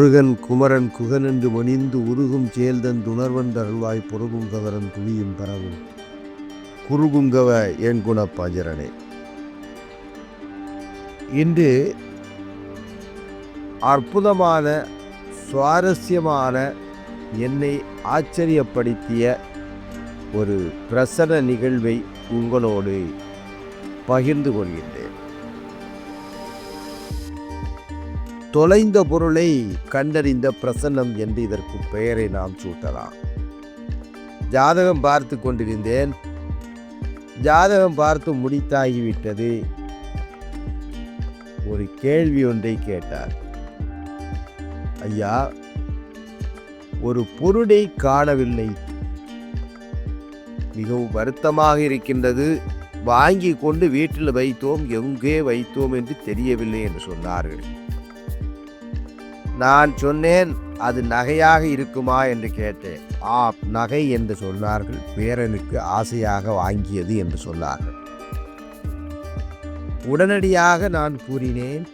முருகன் குமரன் குகன் என்று மணிந்து உருகும் செயல்தன் துணர்வன் தருள்வாய் பொருகுங்கவரன் துளியும் பரவும். குருகுங்கவ என் குணப்பஜரனே. இன்று அற்புதமான சுவாரஸ்யமான என்னை ஆச்சரியப்படுத்திய ஒரு பிரசன நிகழ்வை உங்களோடு பகிர்ந்து கொள்கின்றேன். தொலைந்த பொருளை கண்டறிந்த பிரசன்னம் என்று இதற்கு பெயரை நாம் சூட்டலாம். ஜாதகம் பார்த்து கொண்டிருந்தேன். ஜாதகம் பார்த்து முடித்தாகிவிட்டது. ஒரு கேள்வி ஒன்றை கேட்டார். ஐயா ஒரு பொருளை காணவில்லை. மிகவும் வருத்தமாக இருக்கின்றது. வாங்கி கொண்டு வீட்டில் வைத்தோம் எங்கே வைத்தோம் என்று தெரியவில்லை என்று சொன்னார்கள். நான் சொன்னேன் அது நகையாக இருக்குமா என்று கேட்டேன். ஆ நகை என்று சொன்னார்கள் பேரனுக்கு ஆசையாக வாங்கியது என்று சொன்னார்கள். உடனடியாக நான் கூறினேன்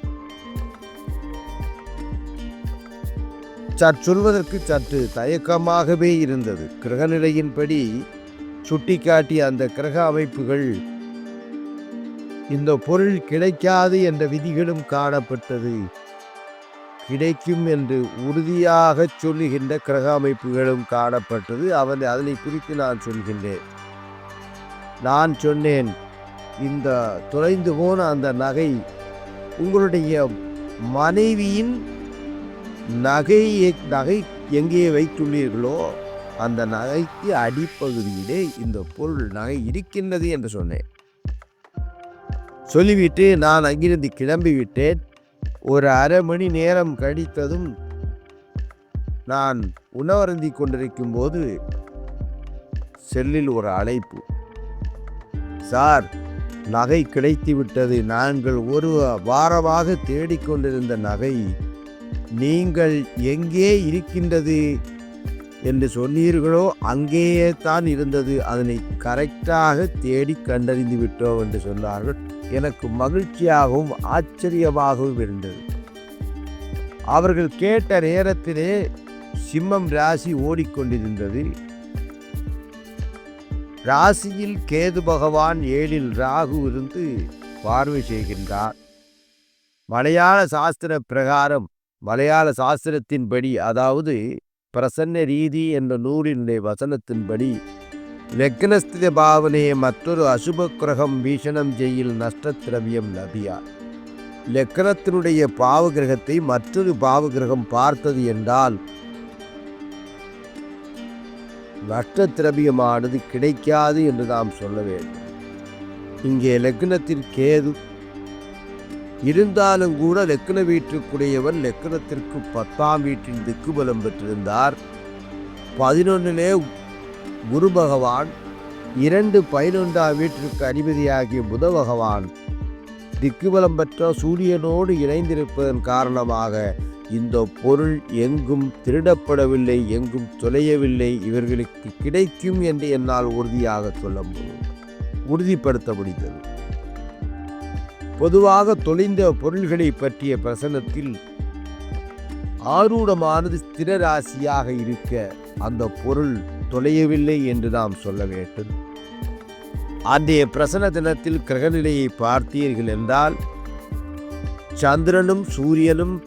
சற் சொல்வதற்கு சற்று தயக்கமாகவே இருந்தது. கிரகநிலையின்படி சுட்டிக்காட்டிய அந்த கிரக அமைப்புகள் இந்த பொருள் கிடைக்காது என்ற விதிகளும் காணப்பட்டது. கிடைக்கும் என்று உறுதியாக சொல்லுகின்ற கிரக அமைப்புகளும் காணப்பட்டது. அவன் அதனை குறித்து நான் சொல்கின்றேன். நான் சொன்னேன் இந்த தொலைந்து போன அந்த நகை உங்களுடைய மனைவியின் நகை நகை எங்கே வைத்துள்ளீர்களோ அந்த நகைக்கு அடிப்பகுதியிலே இந்த பொருள் நகை இருக்கின்றது என்று சொன்னேன். சொல்லிவிட்டு நான் அங்கிருந்து கிளம்பிவிட்டேன். ஒரு அரை மணி நேரம் கழித்ததும் நான் உணவருந்தி கொண்டிருக்கும் போது செல்லில் ஒரு அழைப்பு. சார் நகை கிடைத்து விட்டது. நாங்கள் ஒரு வாரமாக தேடிக்கொண்டிருந்த நகை நீங்கள் எங்கே இருக்கின்றது என்று சொன்னீர்களோ அங்கேயே தான் இருந்தது. அதனை கரெக்டாக தேடி கண்டறிந்து விட்டோம் என்று சொன்னார்கள். எனக்கு மகிழ்ச்சியாகவும் ஆச்சரியமாகவும் இருந்தது. அவர்கள் கேட்ட நேரத்திலே சிம்மம் ராசி ஓடிக்கொண்டிருந்தது. ராசியில் கேது பகவான் ஏழில் ராகு இருந்து பார்வை செய்கின்றார். மலையாள சாஸ்திர பிரகாரம் மலையாள சாஸ்திரத்தின்படி அதாவது பிரசன்ன ரீதி என்ற நூலினுடைய வசனத்தின்படி லக்னஸ்தித பாவனையை மற்றொரு அசுப கிரகம் வீஷணம் செய்யில் நஷ்டத்திரவியம் லபியா லக்னத்தினுடைய பாவ மற்றொரு பாவகிரகம் பார்த்தது என்றால் நஷ்டத்திரவியமானது கிடைக்காது என்று நாம் சொல்ல வேண்டும் இங்கே லக்னத்தில் கேது இருந்தாலும் கூட லக்ன வீட்டுக்குடையவன் லக்னத்திற்கு பத்தாம் வீட்டின் திக்குபலம் பெற்றிருந்தார் பதினொன்னிலே குரு பகவான் இரண்டு பதினொன்றாம் வீட்டிற்கு அதிபதியாகிய புத பகவான் திக்குபலம் பெற்ற சூரியனோடு இணைந்திருப்பதன் காரணமாக இந்த பொருள் எங்கும் திருடப்படவில்லை எங்கும் தொலையவில்லை இவர்களுக்கு கிடைக்கும் என்று என்னால் உறுதியாக சொல்ல முடியும். உறுதிப்படுத்த முடிந்தது. பொதுவாக தொலைந்த பொருள்களை பற்றிய பிரசனத்தில் ஆரூடமானது ஸ்திர ராசியாக இருக்க அந்த பொருள் தொலையவில்லை என்று நாம் சொல்ல வேண்டும். அன்றைய பிரசன தினத்தில் கிரகநிலையை பார்த்தீர்கள் என்றால் சந்திரனும் சூரியனும்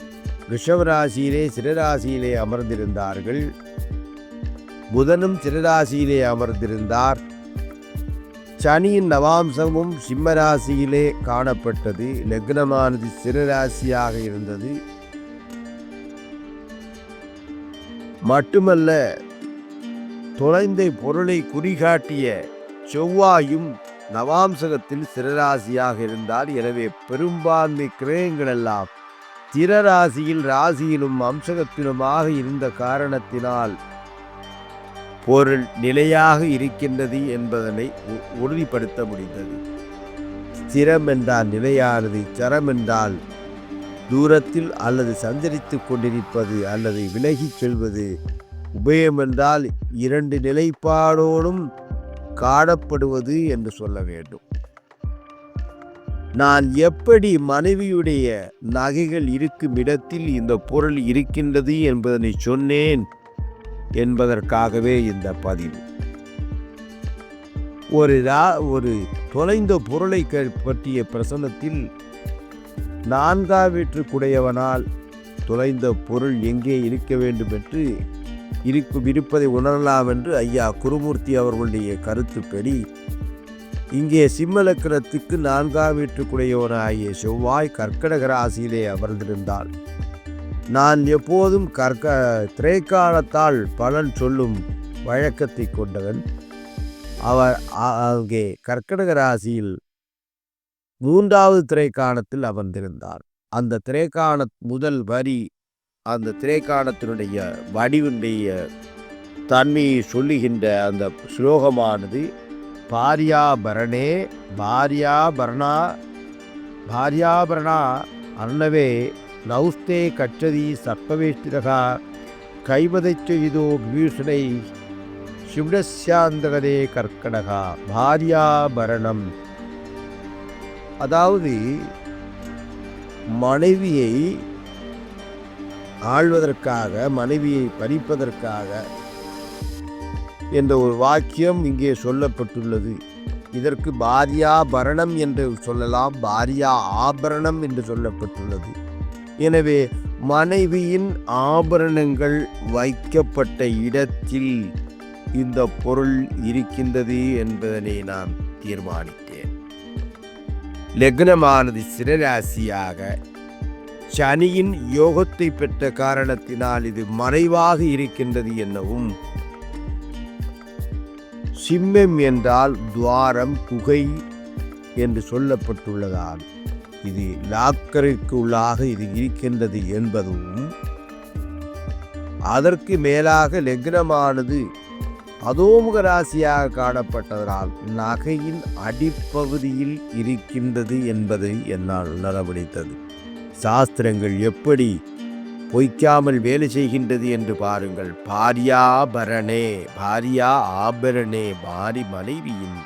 ரிஷவராசியிலே சிறராசியிலே அமர்ந்திருந்தார்கள். புதனும் சிறராசியிலே அமர்ந்திருந்தார். சனியின் நவாம்சமும் சிம்மராசியிலே காணப்பட்டது. லக்னமானது சிறராசியாக இருந்தது. மட்டுமல்ல தொலைந்த பொருளை குறிகாட்டிய செவ்வாயும் நவாம்சகத்தில் சிறராசியாக இருந்தால் எனவே பெரும்பான்மை கிரகங்கள் எல்லாம் திரராசியில் ராசியிலும் அம்சகத்திலுமாக இருந்த காரணத்தினால் பொருள் நிலையாக இருக்கின்றது என்பதனை உ- உறுதிப்படுத்த முடிந்தது. ஸ்திரம் என்றால் நிலையானது சரம் என்றால் தூரத்தில் அல்லது சஞ்சரித்துக் கொண்டிருப்பது அல்லது விலகிச் செல்வது உபயம் என்றால் இரண்டு நிலைப்பாடோடும் காணப்படுவது என்று சொல்ல வேண்டும். நான் எப்படி மனைவியுடைய நகைகள் இருக்கும் இடத்தில் இந்த பொருள் இருக்கின்றது என்பதனை சொன்னேன் என்பதற்காகவே இந்த பதிவு. ஒரு ரா- ஒரு தொலைந்த பொருளை பற்றிய பிரசனத்தில் நான்காவற்றுக்குடையவனால் தொலைந்த பொருள் எங்கே இருக்க வேண்டும் என்று இருக்கும் இருப்பதை உணரலாம் என்று ஐயா குருமூர்த்தி அவர்களுடைய கருத்துப்படி இங்கே சிம்மலக்கணத்துக்கு நான்காம் வீட்டுக்குடையவனாகிய செவ்வாய் கர்க்கடக ராசியிலே அமர்ந்திருந்தாள். நான் எப்போதும் கற்க திரைக்காலத்தால் பலன் சொல்லும் வழக்கத்தை கொண்டவன். அவர் அங்கே கர்க்கடக ராசியில் மூன்றாவது திரைக்காலத்தில் அமர்ந்திருந்தார். அந்த திரைக்காண முதல் வரி அந்த திரைக்காணத்தினுடைய வடிவினுடைய தன்மையை சொல்லுகின்ற அந்த ஸ்லோகமானது பாரியாபரணே பாரியாபரணா பாரியாபரணா அன்னவே நௌஸ்தே கச்சதி சர்ப்பவேஷ்டிரகா கைவதை செய்தோ விபீஷணை சிவடசாந்தகதே கர்க்கடகா பாரியாபரணம். அதாவது மனைவியை ஆள்வதற்காக மனைவியை பறிப்பதற்காக என்ற ஒரு வாக்கியம் இங்கே சொல்லப்பட்டுள்ளது. இதற்கு பாரியாபரணம் என்று சொல்லலாம். பாரியா ஆபரணம் என்று சொல்லப்பட்டுள்ளது. எனவே மனைவியின் ஆபரணங்கள் வைக்கப்பட்ட இடத்தில் இந்த பொருள் இருக்கின்றது என்பதனை நான் தீர்மானித்தேன். லக்னமானது சிறராசியாக சனியின் யோகத்தை பெற்ற காரணத்தினால் இது மறைவாக இருக்கின்றது என்னவும் சிம்மம் என்றால் துவாரம் குகை என்று சொல்லப்பட்டுள்ளதால் இது லாக்கருக்கு உள்ளாக இது இருக்கின்றது என்பதும் அதற்கு மேலாக லக்னமானது அதோமுக ராசியாக காணப்பட்டதனால் நகையின் அடிப்பகுதியில் இருக்கின்றது என்பதை என்னால் உணர முடித்தது சாஸ்திரங்கள் எப்படி பொய்க்காமல் வேலை செய்கின்றது என்று பாருங்கள். பாரியாபரணே பாரியா ஆபரணே பாரி மனைவியின்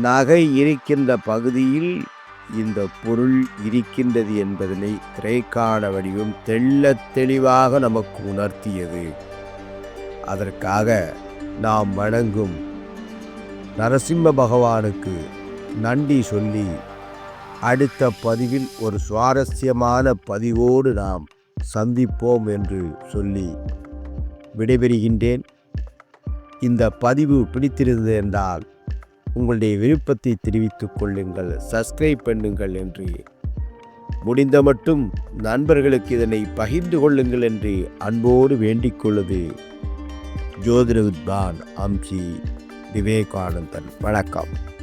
நகை இருக்கின்ற பகுதியில் இந்த பொருள் இருக்கின்றது என்பதனை திரைக்கான வடிவம் தெள்ளத் தெளிவாக நமக்கு உணர்த்தியது. அதற்காக நாம் வணங்கும் நரசிம்ம பகவானுக்கு நன்றி சொல்லி அடுத்த பதிவில் ஒரு சுவாரஸ்யமான பதிவோடு நாம் சந்திப்போம் என்று சொல்லி விடைபெறுகின்றேன். இந்த பதிவு பிடித்திருந்தது என்றால் உங்களுடைய விருப்பத்தை தெரிவித்துக் கொள்ளுங்கள் சப்ஸ்கிரைப் பண்ணுங்கள் என்று முடிந்த மட்டும் நண்பர்களுக்கு இதனை பகிர்ந்து கொள்ளுங்கள் என்று அன்போடு வேண்டிக் கொள்வது ஜோதிட வித்வான் அம்சி விவேகானந்தன். வணக்கம்.